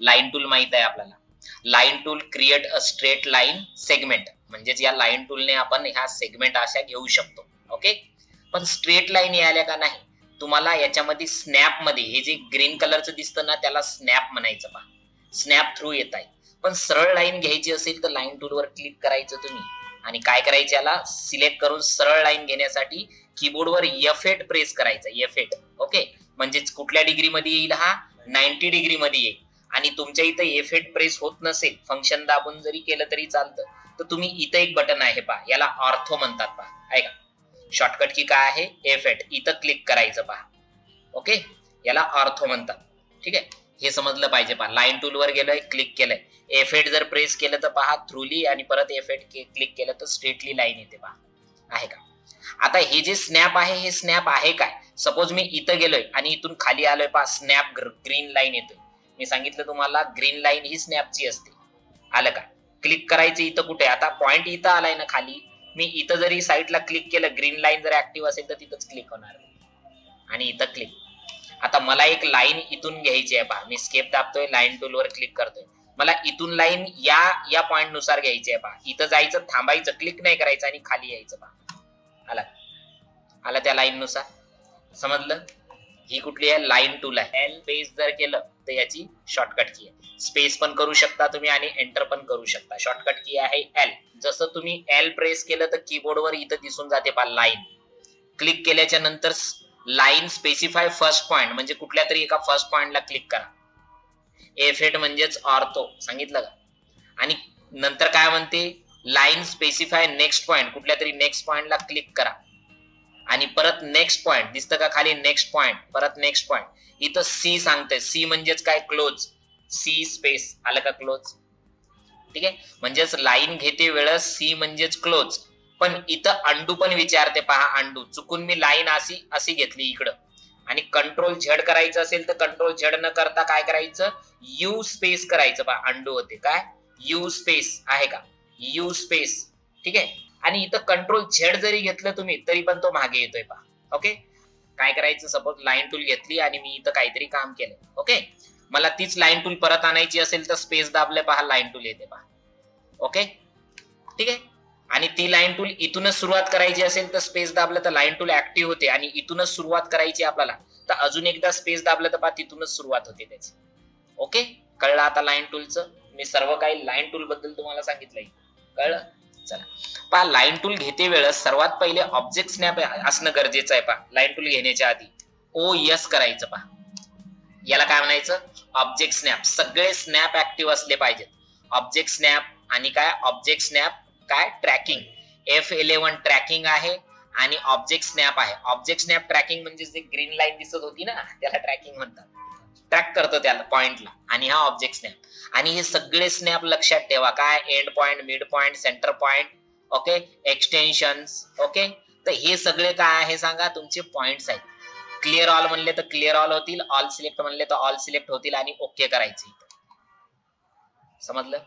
Line tool माहीत आहे आपल्याला. Line tool create a straight line segment म्हणजेच या लाईन टूलने आपण ह्या सेगमेंट अशा घेऊ शकतो. ओके पण स्ट्रेट लाईन यायला का नाही? तुम्हाला याच्यामध्ये स्नॅपमध्ये हे जे ग्रीन कलरचं दिसतं ना त्याला स्नॅप म्हणायचं पहा. स्नॅप थ्रू येत आहे. पण सरळ लाईन घ्यायची असेल तर लाईन टूलवर क्लिक करायचं तुम्ही. आणि काय करायचं याला? सिलेक्ट करून सरळ लाईन घेण्यासाठी कीबोर्डवर एफ एट प्रेस करायचं. एफ एट ओके म्हणजेच कुठल्या डिग्री मध्ये येईल हा? नाईन्टी डिग्री मध्ये येईल. आणि तुमच्या इथं एफेट प्रेस होत नसेल फंक्शन दाबून जरी केलं तरी चालतं तर तुम्ही इथं एक बटन आहे पहा याला ऑर्थो म्हणतात पहा. ऐका शॉर्टकट की काय आहे? एफेट इथं क्लिक करायचं पहा. ओके याला ऑर्थो म्हणतात. ठीक आहे? हे समजलं पाहिजे पहा. लाईन टूल वर गेलोय क्लिक केलंय. एफेट जर प्रेस केलं तर पहा थ्रूली आणि परत एफेट क्लिक केलं तर स्ट्रेटली लाईन येते पहा. आहे का? आता हे जे स्नॅप आहे हे स्नॅप आहे काय? सपोज मी इथं गेलोय आणि इथून खाली आलोय पहा स्नॅप ग्रीन लाईन येतोय. मी सांगितलं तुम्हाला ग्रीन लाईन ही स्नॅपची असते. आलं का? क्लिक करायचं इथं कुठे? आता पॉइंट इथं आलाय ना खाली. मी इथं जरी साईडला क्लिक केलं ग्रीन लाईन जर ऍक्टिव्ह असेल तर तिथंच क्लिक होणार. आणि इथं क्लिक आता मला एक लाईन इथून घ्यायची आहे पहा. मी स्केप दाबतोय लाईन टूल वर क्लिक करतोय. मला इथून लाईन या या पॉइंटनुसार घ्यायची आहे पहा. इथं जायचं थांबायचं क्लिक नाही करायचं आणि खाली यायचं पहा. आला? आला त्या लाईन नुसार? समजलं? ही कुठली आहे? लाईन टूल आहे. एल पेज जर केलं फक्त याची शॉर्टकट की आहे. स्पेस पण करू शकता तुम्ही आणि एंटर पण करू शकता. शॉर्टकट की आहे एल जसं तुम्ही एल प्रेस केलं तर कीबोर्डवर इथं दिसून जाते पा लाईन क्लिक केल्याच्यानंतर लाईन स्पेसिफाय फर्स्ट पॉइंट म्हणजे कुठल्या तरी एका फर्स्ट पॉइंटला क्लिक करा. एफेट म्हणजेच ऑर्थो सांगितलं का? आणि नंतर काय म्हणते? लाईन स्पेसिफाय नेक्स्ट पॉइंट कुठल्या तरी नेक्स्ट पॉइंटला क्लिक करा. आणि परत नेक्स्ट पॉइंट दिसतं का खाली नेक्स्ट पॉइंट परत नेक्स्ट पॉइंट इथं सी सांगते सी म्हणजेच काय? क्लोज सी स्पेस आलं का क्लोज ठीक आहे? म्हणजेच लाईन घेते वेळेस सी म्हणजेच क्लोज पण इथं अंडू पण विचारते पहा अंडू चुकून मी लाईन अशी अशी घेतली इकडं. आणि कंट्रोल झेड करायचं असेल तर कंट्रोल झेड न करता काय करायचं? यू स्पेस करायचं पहा. अंडू होते. काय? यू स्पेस आहे का? यू स्पेस ठीक आहे? आणि इथं कंट्रोल झेड जरी घेतलं तुम्ही तरी पण तो मागे येतोय पहा. ओके काय करायचं? सपोज लाईन टूल घेतली आणि मी इथं काहीतरी काम केलं ओके मला तीच लाईन टूल परत आणायची असेल तर स्पेस दाबले पहा लाईन टूल येते पहा. ओके ठीक आहे? आणि ती लाईन टूल इथूनच सुरुवात करायची असेल तर स्पेस दाबलं तर लाईन टूल ऍक्टिव्ह होते. आणि इथूनच सुरुवात करायची आपल्याला तर अजून एकदा स्पेस दाबलं तर पहा तिथूनच सुरुवात होते त्याची. ओके कळलं आता लाईन टूलचं मी सर्व काही लाईन टूल बद्दल तुम्हाला सांगितलंय. कळलं? चला. पहा लाईन टूल घेते वेळेस सर्वात पहिले ऑब्जेक्ट स्नॅप असणं गरजेचं आहे पहा. लाईन टूल घेण्याच्या आधी. ओ यस करायचं पहा. याला काय म्हणायचं? ऑब्जेक्ट स्नॅप सगळे स्नॅप ऍक्टिव्ह असले पाहिजेत. ऑब्जेक्ट स्नॅप आणि काय? ऑब्जेक्ट स्नॅप काय? ट्रॅकिंग एफ इलेव्हन ट्रॅकिंग आहे आणि ऑब्जेक्ट स्नॅप आहे. ऑब्जेक्ट स्नॅप ट्रॅकिंग म्हणजे जे ग्रीन लाईन दिसत होती ना त्याला ट्रॅकिंग म्हणतात. ट्रॅक करतो त्याला पॉइंटला आणि हा ऑब्जेक्ट स्नॅप आणि हे सगळे स्नॅप लक्षात ठेवा. काय? End point mid point centre point okay extension okay तर हे सगळे काय आहे सांगा? तुमचे पॉइंट्स आहेत. क्लिअर ऑल म्हणले तर क्लिअर ऑल होतील. ऑल सिलेक्ट म्हणले तर ऑल सिलेक्ट होतील आणि ओके करायचे. समजलं?